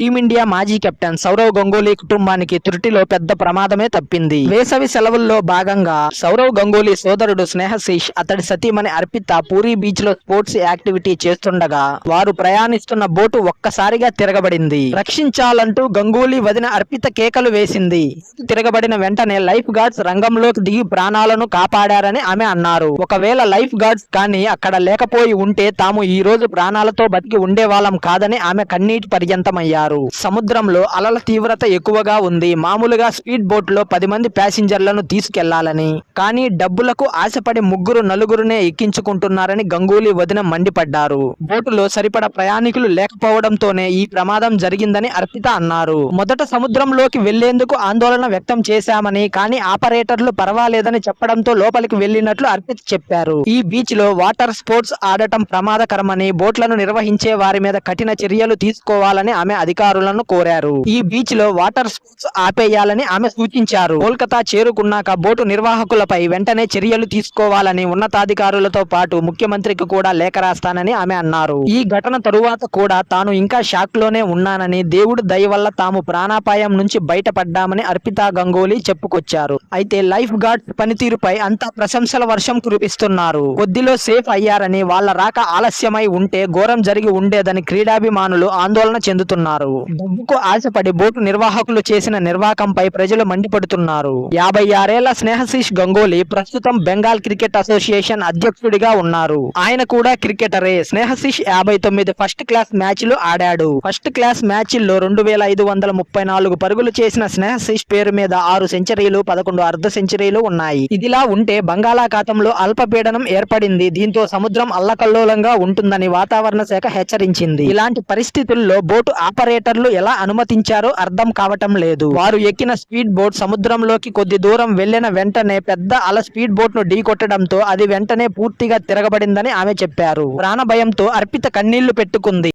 Team India మాజీ captain Sourav Ganguly కుటుంబానికి త్రుటిలో పెద్ద ప్రమాదమే తప్పింది. వేసవి సెలవుల్లో భాగంగా సౌరవ్ గంగూలీ సోదరుడు స్నేహశీష్ అతడి సతీమణి అర్పిత పూరి బీచ్లో స్పోర్ట్స్ యాక్టివిటీ చేస్తుండగా వారు ప్రయాణిస్తున్న బోటు ఒక్కసారిగా తిరగబడింది. రక్షించాలంటూ గంగూలీ వదిన అర్పిత కేకలు వేసింది. తిరగబడిన వెంటనే లైఫ్ గార్డ్స్ రంగంలోకి దిగి ప్రాణాలను కాపాడారని ఆమె అన్నారు. ఒకవేళ లైఫ్ గార్డ్స్ కానీ అక్కడ లేకపోయి ఉంటే తాము ఈ రోజు ప్రాణాలతో బతికి ఉండేవాళ్ళం కాదని ఆమె కన్నీటి పర్యంతమయ్యారు. సముద్రంలో అలల తీవ్రత ఎక్కువగా ఉంది. మామూలుగా స్పీడ్ బోట్లో పది మంది ప్యాసింజర్లను తీసుకెళ్ళాలని. కానీ డబ్బులకు ఆశపడి ముగ్గురు నలుగురునే ఎక్కించుకుంటున్నారని గంగూలీ వదిన మండిపడ్డారు. బోటులో సరిపడా ప్రయాణికులు లేకపోవడంతోనే ఈ ప్రమాదం జరిగిందని అర్పిత అన్నారు. మొదట సముద్రంలోకి వెళ్ళేందుకు ఆందోళన వ్యక్తం చేశామని కానీ ఆపరేటర్లు పర్వాలేదని చెప్పడంతో లోపలికి వెళ్ళినట్లు అర్పిత చెప్పారు. ఈ బీచ్లో వాటర్ స్పోర్ట్స్ ఆడటం ప్రమాదకరమని బోట్లను నిర్వహించే వారి మీద కఠిన చర్యలు తీసుకోవాలని ఆమె అధికారులను కోరారు. ఈ బీచ్లో వాటర్ స్పోర్ట్స్ ఆపేయాలని ఆమె సూచించారు. కోల్కతా చేరుకున్నాక బోటు నిర్వాహకులపై వెంటనే చర్యలు తీసుకోవాలని ఉన్నతాధికారులతో పాటు ముఖ్యమంత్రికి కూడా లేఖ రాస్తానని ఆమె అన్నారు. ఈ ఘటన తరువాత కూడా తాను ఇంకా షాక్లోనే ఉన్నానని దేవుడు దయ వల్ల తాము ప్రాణాపాయం నుంచి బయటపడ్డామని అర్పితా గంగోలీ చెప్పుకొచ్చారు. అయితే లైఫ్ గార్డ్ పనితీరుపై అంతా ప్రశంసల వర్షం కురిపిస్తున్నారు. కొద్దిలో సేఫ్ అయ్యారని వాళ్ళ రాక ఆలస్యమై ఉంటే ఘోరం జరిగి ఉండేదని క్రీడాభిమానులు ఆందోళన చెందుతున్నారు. డబ్బుకు ఆశపడి బోటు నిర్వాహకులు చేసిన నిర్వాహకంపై ప్రజలు మండిపడుతున్నారు. యాభై ఆరేళ్ళ స్నేహశీష్ గంగోలీ ప్రస్తుతం బెంగాల్ క్రికెట్ అసోసియేషన్ అధ్యక్షుడిగా ఉన్నారు. ఆయన కూడా క్రికెటరే. స్నేహశీష్ యాభై తొమ్మిది ఫస్ట్ క్లాస్ మ్యాచ్లు ఆడాడు. ఫస్ట్ క్లాస్ మ్యాచ్ల్లో రెండు వేల ఐదు వందల ముప్పై నాలుగు పరుగులు చేసిన స్నేహశీష్ పేరు మీద ఆరు సెంచరీలు పదకొండు అర్ధ సెంచరీలు ఉన్నాయి. ఇదిలా ఉంటే బంగాళాఖాతంలో అల్పపీడనం ఏర్పడింది. దీంతో సముద్రం అల్లకల్లోలంగా ఉంటుందని వాతావరణ శాఖ హెచ్చరించింది. ఇలాంటి పరిస్థితుల్లో బోటు ఆపరేటర్లు ఎలా అనుమతించారో అర్థం కావటం లేదు. వారు ఎక్కిన స్పీడ్ బోట్ సముద్రంలోకి కొద్ది దూరం వెళ్ళిన వెంటనే పెద్ద అల స్పీడ్ బోట్ను ఢీకొట్టడంతో అది వెంటనే పూర్తిగా తిరగబడిందని ఆమె చెప్పారు. ప్రాణ భయంతో అర్పిత కన్నీళ్ళు పెట్టుకుంది.